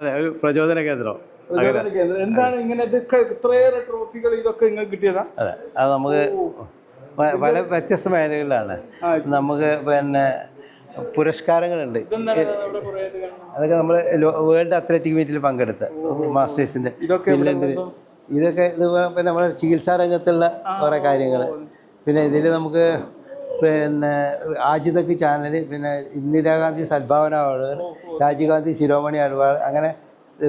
അതെ ഒരു പ്രചോദന കേന്ദ്രം. പ്രചോദന കേന്ദ്രം. എന്താണ് ഇങ്ങനെ ഇതൊക്കെ ഇത്രയേറെ ട്രോഫികൾ ഇതൊക്കെ നിങ്ങൾക്ക് കിട്ടിയതാ? അതെ അത് നമുക്ക് പല വ്യത്യസ്ത മേഖലകളിലാണ്. നമുക്ക് പിന്നെ പുരസ്കാരങ്ങളുണ്ട്? അതൊക്കെ നമ്മൾ വേൾഡ് അത്ലറ്റിക് മീറ്റിൽ പങ്കെടുത്ത മാസ്റ്റേഴ്സിന്റെ ഇതൊക്കെ ഫിൻലൻഡിൽ ഇതൊക്കെ ഇത് നമ്മുടെ ചികിത്സാ രംഗത്തുള്ള കുറേ കാര്യങ്ങൾ പിന്നെ ഇതിൽ നമുക്ക് പിന്നെ ആജിതക്ക് ചാനൽ പിന്നെ ഇന്ദിരാഗാന്ധി സദ്ഭാവന അവാർഡ് രാജീവ് ഗാന്ധി ശിരോമണി അവാർഡ് അങ്ങനെ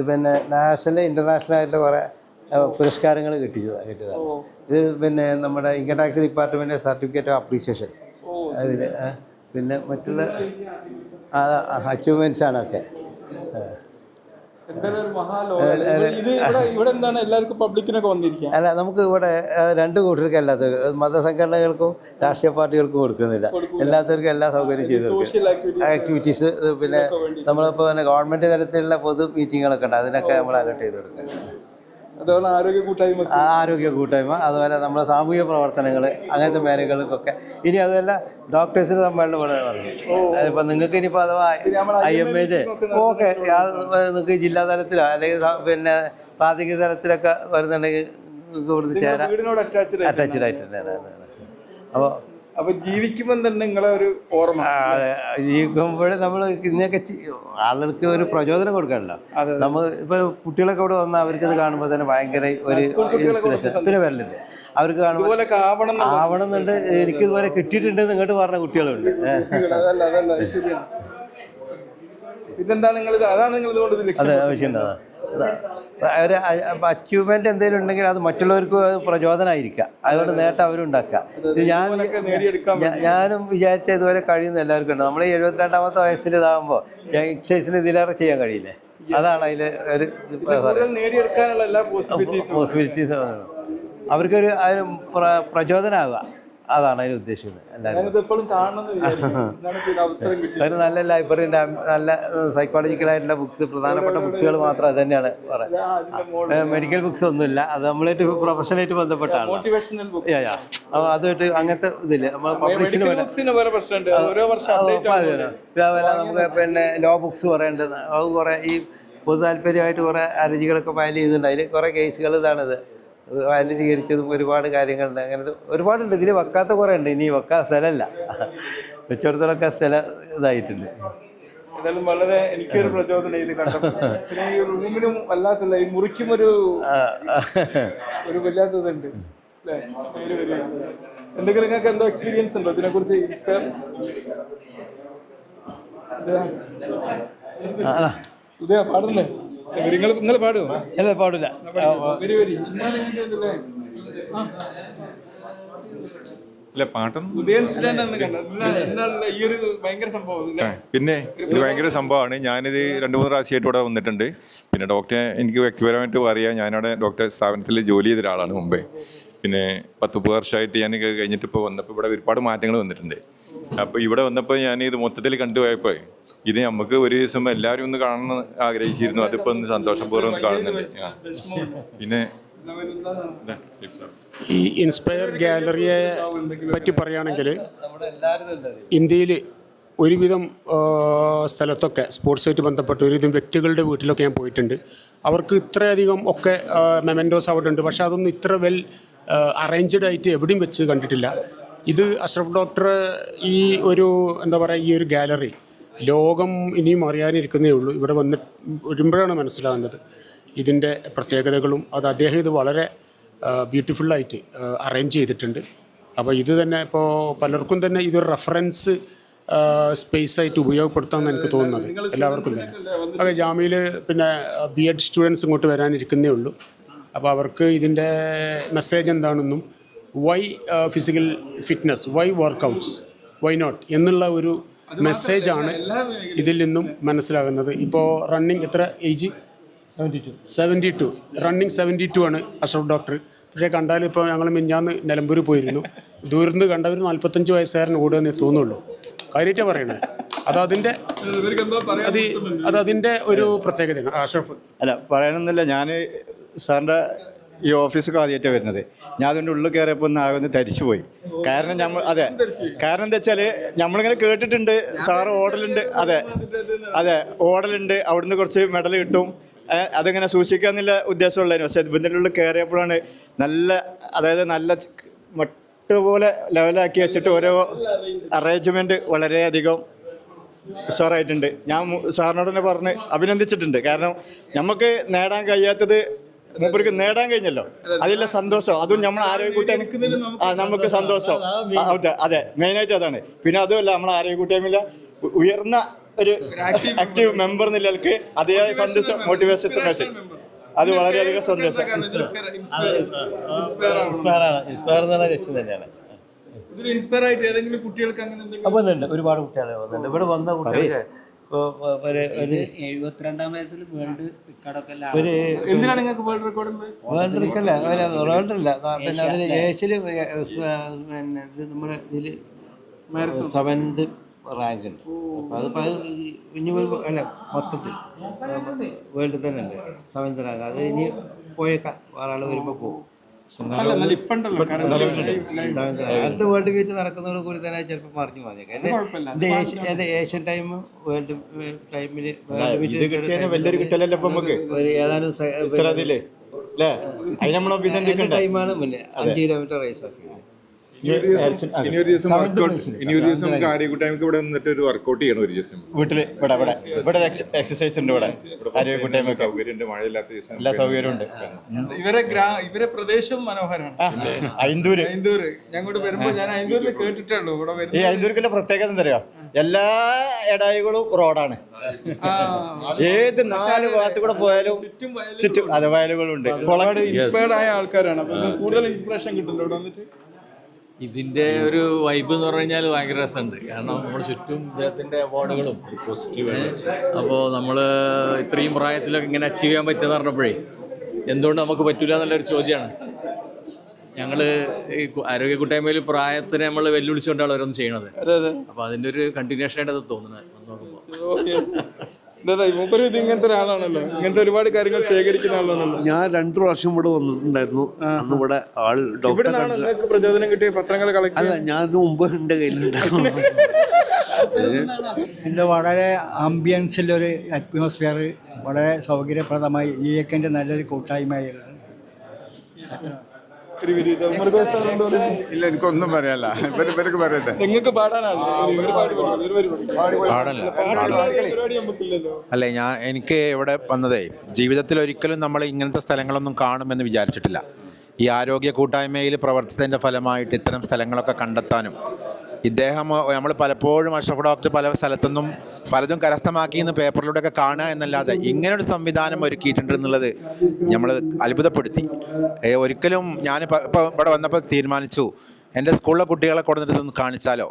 പിന്നെ നാഷണൽ ഇന്റർനാഷണൽ ആയിട്ട് കുറേ പുരസ്കാരങ്ങൾ കിട്ടിച്ചതാണ് കിട്ടിയതാണ് ഇത് പിന്നെ നമ്മുടെ income tax department certificate of appreciation. അതിൽ പിന്നെ മറ്റുള്ള അച്ചീവ്മെന്റ്സ് അല്ല നമുക്ക് ഇവിടെ രണ്ട് കൂട്ടർക്കും അല്ലാത്ത മതസംഘടനകൾക്കും രാഷ്ട്രീയ പാർട്ടികൾക്കും കൊടുക്കുന്നില്ല. എല്ലാത്തവർക്കും എല്ലാ സൗകര്യം ചെയ്തു ആക്ടിവിറ്റീസ് പിന്നെ നമ്മളിപ്പോൾ പിന്നെ ഗവൺമെന്റ് തലത്തിലുള്ള പൊതു മീറ്റിങ്ങുകളൊക്കെ ഉണ്ട്. അതിനൊക്കെ നമ്മൾ അലർട്ട് ചെയ്ത് കൊടുക്കുക. അതുപോലെ ആരോഗ്യ കൂട്ടായ്മ ആരോഗ്യ കൂട്ടായ്മ അതുപോലെ നമ്മുടെ സാമൂഹിക പ്രവർത്തനങ്ങൾ അങ്ങനത്തെ മേഖലകൾക്കൊക്കെ. ഇനി അതുമല്ല ഡോക്ടേഴ്സിന് സമ്മേളനം ഇവിടെ നടന്നു ഇപ്പം നിങ്ങൾക്ക് ഇനിയിപ്പോൾ അഥവാ ഐ എം എയിൽ ഓക്കെ നിങ്ങൾക്ക് ജില്ലാ തലത്തിലോ അല്ലെങ്കിൽ പിന്നെ പ്രാഥമിക തലത്തിലൊക്കെ വരുന്നുണ്ടെങ്കിൽ നിങ്ങൾക്ക് ഇവിടുന്ന് ചേരാം. അറ്റാച്ച്ഡ് അറ്റാച്ച്ഡ് ആയിട്ട് തന്നെയാണ് അപ്പോൾ അപ്പൊ ജീവിക്കുമ്പോൾ തന്നെ നിങ്ങളെ ഒരു ഓർമ്മ. ജീവിക്കുമ്പോഴേ നമ്മൾ ഇതിനൊക്കെ ആളുകൾക്ക് ഒരു പ്രചോദനം കൊടുക്കാനല്ലോ. നമ്മൾ ഇപ്പൊ കുട്ടികളൊക്കെ ഇവിടെ വന്നാൽ അവർക്ക് ഇത് കാണുമ്പോൾ തന്നെ ഭയങ്കര ഒരു ഇൻസ്പിറേഷൻ പിന്നെ വരലുണ്ട് അവർക്ക് കാണുമ്പോൾ ആവണം എന്നുണ്ട് എനിക്ക് ഇതുപോലെ കിട്ടിയിട്ടുണ്ട് ഇങ്ങോട്ട് പറഞ്ഞ കുട്ടികളുണ്ട്. അത് പിന്നെന്താ നിങ്ങൾ അതാണ് നിങ്ങൾ ഇതുകൊണ്ട് അതെ ആവശ്യമുണ്ട് ഒരു അച്ചീവ്മെന്റ് എന്തെങ്കിലും ഉണ്ടെങ്കിൽ അത് മറ്റുള്ളവർക്ക് അത് പ്രചോദനമായിരിക്കുക അതുകൊണ്ട് നേട്ടം അവരുണ്ടാക്കുക ഞാൻ ഞാനും വിചാരിച്ച ഇതുവരെ കഴിയുന്ന എല്ലാവർക്കും ഉണ്ട്. നമ്മൾ എഴുപത്തിരണ്ടാമത്തെ വയസ്സിൽ ഇതാകുമ്പോൾ യങ്സ്റ്റേഴ്സിന് ഇതിലേറെ ചെയ്യാൻ കഴിയില്ലേ? അതാണ് അതിൽ ഒരു പോസിബിലിറ്റീസും അവർക്കൊരു പ്രചോദനമാകുക അതാണ് അതിന് ഉദ്ദേശിക്കുന്നത്. എല്ലാവരും ഒരു നല്ല ലൈബ്രറി നല്ല സൈക്കോളജിക്കലായിട്ടുള്ള ബുക്സ് പ്രധാനപ്പെട്ട ബുക്സുകൾ മാത്രം അത് തന്നെയാണ് പറയുന്നത് മെഡിക്കൽ ബുക്സ് ഒന്നുമില്ല. അത് നമ്മളായിട്ട് പ്രൊഫഷനായിട്ട് ബന്ധപ്പെട്ടാണ് അപ്പോൾ അതുമായിട്ട് അങ്ങനത്തെ ഇതില്ല. നമ്മൾ അതുപോലെ നമുക്ക് പിന്നെ ലോ ബുക്സ് പറയേണ്ടത് അത് കുറേ ഈ പൊതു താല്പര്യമായിട്ട് കുറേ അരജികളൊക്കെ ഫയൽ ചെയ്യുന്നുണ്ട്. അതിൽ കുറേ കേസുകൾ ഇതാണിത്. ഫയൽ സ്വീകരിച്ചതും ഒരുപാട് കാര്യങ്ങളുണ്ട്. അങ്ങനെ ഒരുപാടുണ്ട്. ഇതിൽ വെക്കാത്ത കുറേ ഉണ്ട് ഇനി വെക്കാൻ സ്ഥലമല്ല വെച്ചിടത്തോളൊക്കെ സ്ഥലം ഇതായിട്ടുണ്ട്. വളരെ എനിക്കൊരു പ്രചോദനം ഇത് കണ്ടപ്പോൾ. പിന്നെ ഈ റൂമിനും വല്ലാത്തില്ല ഈ മുറിക്കും ഒരു. ഒരു വല്ലാത്തതുണ്ട്. എന്തെങ്കിലും നിങ്ങൾക്ക് എന്തോ എക്സ്പീരിയൻസ് ഉണ്ടോ? ഇതിനെ കുറിച്ച് ഇൻസ്പയർ ഇതേ പാടുന്നേ. നിങ്ങൾ നിങ്ങൾ പാടുമോ അല്ല പാടില്ല. ഇല്ല ഇല്ലേ? പിന്നെ ഇത് ഭയങ്കര സംഭവമാണ്. ഞാനിത് രണ്ട് മൂന്ന് പ്രാവശ്യമായിട്ട് ഇവിടെ വന്നിട്ടുണ്ട്. പിന്നെ ഡോക്ടറെ എനിക്ക് വ്യക്തിപരമായിട്ട് അറിയാം ഞാനവിടെ ഡോക്ടർ സ്ഥാപനത്തിൽ ജോലി ചെയ്ത ഒരാളാണ് മുമ്പേ. പിന്നെ പത്ത് മുപ്പത് വർഷമായിട്ട് ഞാൻ ഇത് കഴിഞ്ഞിട്ട് ഇപ്പോൾ വന്നപ്പോൾ ഇവിടെ ഒരുപാട് മാറ്റങ്ങൾ വന്നിട്ടുണ്ട്. അപ്പോൾ ഇവിടെ വന്നപ്പോൾ ഞാൻ ഇത് മൊത്തത്തിൽ കണ്ടുപോയപ്പോൾ ഇത് നമുക്ക് ഒരു ദിവസം എല്ലാവരും ഒന്ന് കാണണമെന്ന് ആഗ്രഹിച്ചിരുന്നു. അതിപ്പോൾ ഒന്ന് സന്തോഷപൂർവം കാണുന്നുണ്ട്. പിന്നെ. ഈ ഇൻസ്പയർ ഗാലറിയെ പറ്റി പറയുകയാണെങ്കിൽ ഇന്ത്യയിൽ ഒരുവിധം സ്ഥലത്തൊക്കെ സ്പോർട്സുമായിട്ട് ബന്ധപ്പെട്ട് ഒരുവിധം വ്യക്തികളുടെ വീട്ടിലൊക്കെ ഞാൻ പോയിട്ടുണ്ട്. അവർക്ക് ഇത്രയധികം ഒക്കെ മെമെന്റോസ് അവിടെ ഉണ്ട്. പക്ഷേ അതൊന്നും ഇത്ര വെൽ അറേഞ്ച്ഡ് ആയിട്ട് എവിടെയും വെച്ച് കണ്ടിട്ടില്ല. ഇത് അഷ്റഫ് ഡോക്ടർ ഈ ഒരു എന്താ പറയുക ഈ ഒരു ഗാലറി ലോകം ഇനിയും അറിയാനിരിക്കുന്നേ ഉള്ളൂ. ഇവിടെ വന്ന് വരുമ്പോഴാണ് മനസ്സിലാകുന്നത് ഇതിന്റെ പ്രത്യേകതകളും. അത് അദ്ദേഹം ഇത് വളരെ ബ്യൂട്ടിഫുള്ളായിട്ട് അറേഞ്ച് ചെയ്തിട്ടുണ്ട്. അപ്പോൾ ഇത് തന്നെ ഇപ്പോൾ പലർക്കും തന്നെ ഇതൊരു റെഫറൻസ് സ്പേസ് ആയിട്ട് ഉപയോഗപ്പെടുത്താമെന്ന് എനിക്ക് തോന്നുന്നത്. എല്ലാവർക്കും തന്നെ. അതെ ജാമ്യയിൽ പിന്നെ ബി എഡ് സ്റ്റുഡൻസ് ഇങ്ങോട്ട് വരാനിരിക്കുന്നേ ഉള്ളൂ. അപ്പോൾ അവർക്ക് ഇതിന്റെ മെസ്സേജ് എന്താണെന്നും why physical fitness why workouts why not എന്നുള്ള ഒരു മെസ്സേജാണ് ഇതിൽ നിന്നും മനസ്സിലാകുന്നത്. ഇപ്പോൾ റണ്ണിങ് എത്ര age seventy two seventy two running seventy two ആണ് അഷ്റഫ് ഡോക്ടർ പക്ഷേ കണ്ടാൽ ഇപ്പോൾ ഞങ്ങൾ മിഞ്ഞാന്ന് നിലമ്പൂർ പോയിരുന്നു. ദൂരത്ത് കണ്ടവർ നാൽപ്പത്തഞ്ച് വയസ്സുകാരൻ ഓടുകയെന്നേ തോന്നുള്ളൂ. കാര്യമായിട്ടാണ് പറയണേ. അത് അതിന്റെ അത് അത് അതിന്റെ ഒരു പ്രത്യേകതയാണ്. അഷറഫ്. അല്ല പറയാനൊന്നുമില്ല. ഞാൻ സാറിന്റെ ഈ ഓഫീസൊക്കെ ആദ്യമായിട്ടാണ് വരുന്നത്. ഞാൻ അതിന്റെ ഉള്ളിൽ കയറിയപ്പോൾ ഒന്ന് ആകെ ഒന്ന് തരിച്ചു പോയി കാരണം നമ്മൾ അതെ. കാരണം എന്താ വെച്ചാൽ നമ്മളിങ്ങനെ കേട്ടിട്ടുണ്ട് സാറ് ഓടലുണ്ട് അതെ. അതെ ഓടലുണ്ട് അവിടുന്ന് കുറച്ച് മെഡൽ കിട്ടും. അതിങ്ങനെ സൂക്ഷിക്കാന്നുള്ള ഉദ്ദേശമുള്ളതിന് പക്ഷേ ഇതിന്റെ ഉള്ളിൽ കയറിയപ്പോഴാണ് നല്ല അതായത് നല്ല മട്ടുപോലെ മട്ട് പോലെ ലെവലാക്കി വെച്ചിട്ട് ഓരോ അറേഞ്ച്മെന്റ് വളരെയധികം ഉഷാറായിട്ടുണ്ട്. ഞാൻ സാറിനോട് തന്നെ പറഞ്ഞ് അഭിനന്ദിച്ചിട്ടുണ്ട്. കാരണം നമുക്ക് നേടാൻ കഴിയാത്തത് മൂപ്പർക്ക് നേടാൻ കഴിഞ്ഞല്ലോ. അതിലെ സന്തോഷം. അതും നമ്മൾ ആരോഗ്യ കൂട്ടായ്മ ആ നമുക്ക് സന്തോഷം. അതെ അതെ മെയിനായിട്ട് അതാണ്. പിന്നെ അതുമല്ല നമ്മൾ ആരോഗ്യ കൂട്ടായ്മയിലെ ഉയർന്ന ഒരു ആക്റ്റീവ് മെമ്പർ നിലയ്ക്ക് അതേ സന്തോഷം മോട്ടിവേഷൻ അത് വളരെയധികം സന്തോഷം. ഇൻസ്പയർ എന്ന് പറഞ്ഞ ലക്ഷ്യം തന്നെയാണ്. ഇൻസ്പയർ ആയിട്ട് ഏതെങ്കിലും കുട്ടികൾക്ക് അങ്ങനെ വന്നിട്ടുണ്ട്. ഒരുപാട് കുട്ടികളെ വന്നിട്ടുണ്ട്. ഇവിടെ വന്ന ഇപ്പോൾ ഒരു ഒരു എഴുപത്തിരണ്ടാം വയസ്സിൽ വേൾഡ് റെക്കോർഡൊക്കെ ഒരു എന്തിനാണ് നിങ്ങൾക്ക് വേൾഡ് റെക്കോർഡ് വേൾഡ് ഇല്ല പിന്നെ അതിൽ ഏഷ്യയിൽ പിന്നെ ഇത് നമ്മുടെ ഇതിൽ സെവൻത് റാങ്ക് ഉണ്ട്. അപ്പോൾ അത് ഇനി അല്ല മൊത്തത്തിൽ. വേൾഡിൽ തന്നെ ഉണ്ട്. സെവൻത് റാങ്ക് അത് ഇനി പോയേക്കാം. വേറെ ആൾ വരുമ്പോൾ പോകും അടുത്ത വേൾഡ് മീറ്റ് നടക്കുന്നതോട് കൂടി തന്നെ ചിലപ്പോൾ മറിഞ്ഞു എന്റെ ഏഷ്യൻ ടൈം വേൾഡ് ടൈമിൽ വലിയൊരു കിട്ടലല്ലോ ഇപ്പം നമുക്ക്? ഒരു ഏതാനും അതിന് നമ്മൾ എന്റെ ടൈമാണ് മുന്നേ അഞ്ച് കിലോമീറ്റർ റേസ് ആക്കി. ഇനി ഒരു ദിവസം വർക്കൗട്ട് ഇനി ഒരു ദിവസം നമുക്ക് ആരോഗ്യകൂട്ടായ്മക്ക് ഇവിടെ വന്നിട്ട് ഒരു വർക്കൗട്ട് ചെയ്യണം ഒരു ദിവസം. വീട്ടിൽ ഇവിടെ ഇവിടെ ഇവിടെ എക്സസൈസ് ഉണ്ട് ഇവിടെ. സൗകര്യമുണ്ട്. മഴയില്ലാത്ത ദിവസം എല്ലാ സൗകര്യമുണ്ട് ഉണ്ട്. ഇവരെ ഗ്രാ ഇവരെ പ്രദേശം മനോഹരമാണ്. ഐന്തൂര് ഐന്തൂര് ഞാൻ ഐന്തൂരിൽ കേട്ടിട്ടുള്ളൂ വരുന്നത് ഈ ഐന്തൂർക്കിന്റെ പ്രത്യേകത എന്തറിയോ എല്ലാ ഇടായികളും റോഡാണ്. ഏത് നാല് ഭാഗത്ത് കൂടെ പോയാലും ചുറ്റും അതെ വയലുകളുണ്ട്. കുളം ഇൻസ്പയർഡ് ആയ ആൾക്കാരാണ്. കൂടുതൽ ഇൻസ്പിറേഷൻ കിട്ടുന്നുണ്ട് ഇവിടെ വന്നിട്ട്. ഇതിന്റെ ഒരു വൈബ് എന്ന് പറഞ്ഞു കഴിഞ്ഞാൽ ഭയങ്കര രസമുണ്ട്. കാരണം നമ്മുടെ ചുറ്റും ഇദ്ദേഹത്തിന്റെ അവാർഡുകളും അപ്പോൾ നമ്മൾ ഇത്രയും പ്രായത്തിലൊക്കെ ഇങ്ങനെ അച്ചീവ് ചെയ്യാൻ പറ്റുമെന്ന് പറഞ്ഞപ്പോഴേ എന്തുകൊണ്ട് നമുക്ക് പറ്റൂല എന്നുള്ളൊരു ചോദ്യമാണ്. ഞങ്ങൾ ഈ ആരോഗ്യ കൂട്ടായ്മയിൽ പ്രായത്തിനെ നമ്മൾ വെല്ലുവിളിച്ചുകൊണ്ടാണ് ഓരോന്ന് ചെയ്യണത്. അപ്പൊ അതിന്റെ അപ്പോൾ അതിന്റെ ഒരു കണ്ടിന്യൂഷൻ ആയിട്ട് അത് തോന്നുന്നത് നോക്കുമ്പോൾ മൂപ്പര് ഇത് ഇങ്ങനത്തെ ഒരാളാണല്ലോ. ഇങ്ങനത്തെ ഒരുപാട് കാര്യങ്ങൾ ശേഖരിക്കുന്ന ആളാണല്ലോ. ഞാൻ രണ്ടു പ്രാവശ്യം ഇവിടെ വന്നിട്ടുണ്ടായിരുന്നു. അന്ന് ഇവിടെ ആൾ കണ്ടില്ല പ്രചോദനം കിട്ടിയ പത്രങ്ങൾ കളക്ട് അല്ല ഞാൻ ഇതിന് മുമ്പ് എന്റെ കയ്യിലുണ്ടായിരുന്നു. ഇത് വളരെ ആംബിയൻസിലൊരു അറ്റ്മോസ്ഫിയർ വളരെ സൗകര്യപ്രദമായി ജീവിക്കേണ്ട നല്ലൊരു കൂട്ടായ്മയാണ് ഇല്ല എനിക്കൊന്നും പറയാല്ല ഇവർക്ക് പറയട്ടെ. നിങ്ങൾക്ക് പാടാനാണ്. ഇവർ പാടി. പഠിക്കും, ഇവർ പാടി. പഠിക്കും. പാടല്ല പാടാനുള്ള പരിപാടി നമുക്കില്ലല്ലോ അല്ലേ ഞാൻ എനിക്ക് ഇവിടെ വന്നതേ ജീവിതത്തിൽ ഒരിക്കലും നമ്മൾ ഇങ്ങനത്തെ സ്ഥലങ്ങളൊന്നും കാണുമെന്ന് വിചാരിച്ചിട്ടില്ല. ഈ ആരോഗ്യ കൂട്ടായ്മയിൽ പ്രവർത്തിച്ചതിന്റെ ഫലമായിട്ട് ഇത്തരം സ്ഥലങ്ങളൊക്കെ കണ്ടെത്താനും ഇദ്ദേഹം നമ്മൾ പലപ്പോഴും അഷ്റഫ് ഡോക്ടർ പല സ്ഥലത്തുനിന്നും പലതും കരസ്ഥമാക്കി എന്ന് പേപ്പറിലൂടെയൊക്കെ കാണുക എന്നല്ലാതെ ഇങ്ങനൊരു സംവിധാനം ഒരുക്കിയിട്ടുണ്ട് എന്നുള്ളത് നമ്മൾ അത്ഭുതപ്പെടുത്തി. ഒരിക്കലും ഞാൻ ഇപ്പോൾ ഇവിടെ വന്നപ്പോൾ തീരുമാനിച്ചു എന്റെ സ്കൂളിലെ കുട്ടികളെ കൊടുത്തിട്ട് ഇതൊന്ന് കാണിച്ചാലോ?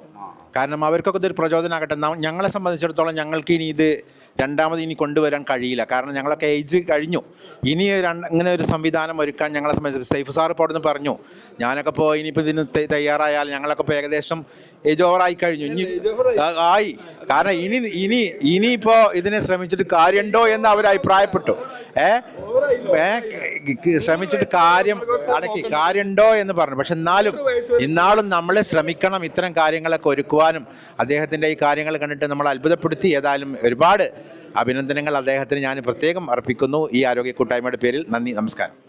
കാരണം അവർക്കൊക്കെ ഇതൊരു പ്രചോദനമാകട്ടെ ഞങ്ങളെ സംബന്ധിച്ചിടത്തോളം ഞങ്ങൾക്ക് ഇനി ഇത് രണ്ടാമത് ഇനി കൊണ്ടുവരാൻ കഴിയില്ല. കാരണം ഞങ്ങളൊക്കെ ഏജ് കഴിഞ്ഞു. ഇനി ഇങ്ങനെ ഒരു സംവിധാനം ഒരുക്കാൻ ഞങ്ങളെ സംബന്ധിച്ച് സൈഫ് സാർ ഇപ്പോൾ പറഞ്ഞു ഞാനൊക്കെ ഇപ്പോൾ ഇനിയിപ്പോൾ ഇതിന് തയ്യാറായാൽ ഞങ്ങളൊക്കെ ഇപ്പോൾ ഏകദേശം ഏജ് ഓവർ ആയി കഴിഞ്ഞു ഇനി ആയി. കാരണം ഇനി ഇനി ഇനിയിപ്പോ ഇതിനെ ശ്രമിച്ചിട്ട് കാര്യമുണ്ടോ എന്ന് അവർ അഭിപ്രായപ്പെട്ടു. ഏ? ശ്രമിച്ചിട്ട് കാര്യം അടക്കി. കാര്യമുണ്ടോ എന്ന് പറഞ്ഞു. പക്ഷെ എന്നാലും ഇന്നാളും നമ്മൾ ശ്രമിക്കണം ഇത്തരം കാര്യങ്ങളൊക്കെ ഒരുക്കുവാനും അദ്ദേഹത്തിന്റെ ഈ കാര്യങ്ങൾ കണ്ടിട്ട് നമ്മൾ അത്ഭുതപ്പെടുത്തി. ഏതായാലും ഒരുപാട് അഭിനന്ദനങ്ങൾ അദ്ദേഹത്തിന് ഞാൻ പ്രത്യേകം അർപ്പിക്കുന്നു. ഈ ആരോഗ്യ കൂട്ടായ്മയുടെ പേരിൽ നന്ദി നമസ്കാരം.